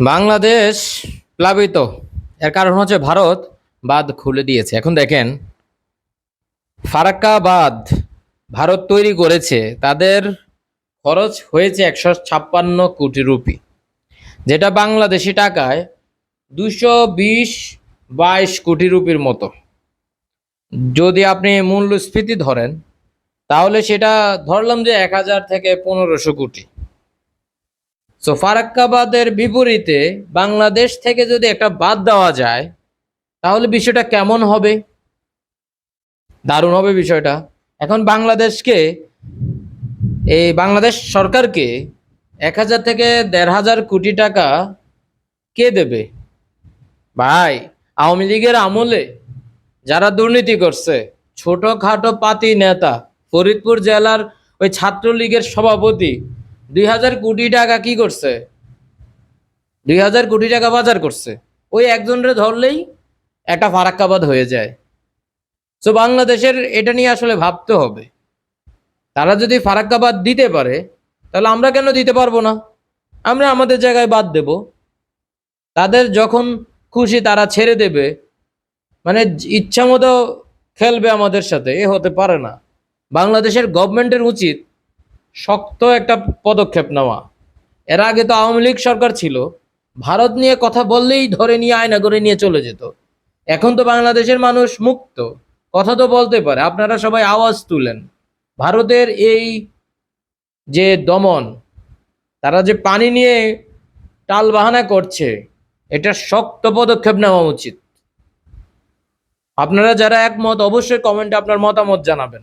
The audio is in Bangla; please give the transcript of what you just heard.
বাংলাদেশ প্লাবিত। এর কারণ হচ্ছে ভারত বাঁধ খুলে দিয়েছে। এখন দেখেন ফারাক্কা বাঁধ ভারত তৈরি করেছে, তাদের খরচ হয়েছে একশো ছাপ্পান্ন কোটি রুপি, যেটা বাংলাদেশি টাকায় দুশো বিশ বাইশ কোটি রুপির মতো। যদি আপনি মূল্যস্ফীতি ধরেন, তাহলে সেটা ধরলাম যে এক হাজার থেকে পনেরোশো কোটি। সো ফারাক্কাবাদের বিপরীতে বাংলাদেশ থেকে যদি একটা বাদ দেওয়া যায়, তাহলে বিষয়টা কেমন হবে? দারুণ হবে বিষয়টা। এখন বাংলাদেশকে, এই বাংলাদেশ সরকারকে এক হাজার থেকে দেড় হাজার কোটি টাকা কে দেবে? ভাই, আওয়ামী লীগের আমলে যারা দুর্নীতি করছে, ছোটখাটো পাতি নেতা, ফরিদপুর জেলার ওই ছাত্রলীগের সভাপতি দুই হাজার কোটি টাকা কি করছে? দুই হাজার কোটি টাকা বাজার করছে। ওই একজনের ধরলেই একটা ফারাক্কাবাদ হয়ে যায়। তো বাংলাদেশের এটা নিয়ে আসলে ভাবতে হবে। তারা যদি ফারাক্কাবাদ দিতে পারে, তাহলে আমরা কেন দিতে পারব না? আমরা আমাদের জায়গায় বাদ দেব। তাদের যখন খুশি, তারা ছেড়ে দেবে। মানে ইচ্ছা মতো খেলবে আমাদের সাথে, এ হতে পারে না। বাংলাদেশের গভর্নমেন্টের উচিত শক্ত একটা পদক্ষেপ নেওয়া। এর আগে তো আওয়ামী লীগ সরকার ছিল। ভারত নিয়ে কথা বললেই ধরে নিয়ে আয়না করে নিয়ে চলে যেত। এখন তো বাংলাদেশের মানুষ মুক্ত। কথা তো বলতে পারে। আপনারা সবাই আওয়াজ তুলেন। ভারতের এই যে দমন, তারা যে পানি নিয়ে টালবাহানা করছে, এটা শক্ত পদক্ষেপ নেওয়া উচিত। আপনারা যারা একমত, অবশ্যই কমেন্টে আপনার মতামত জানাবেন।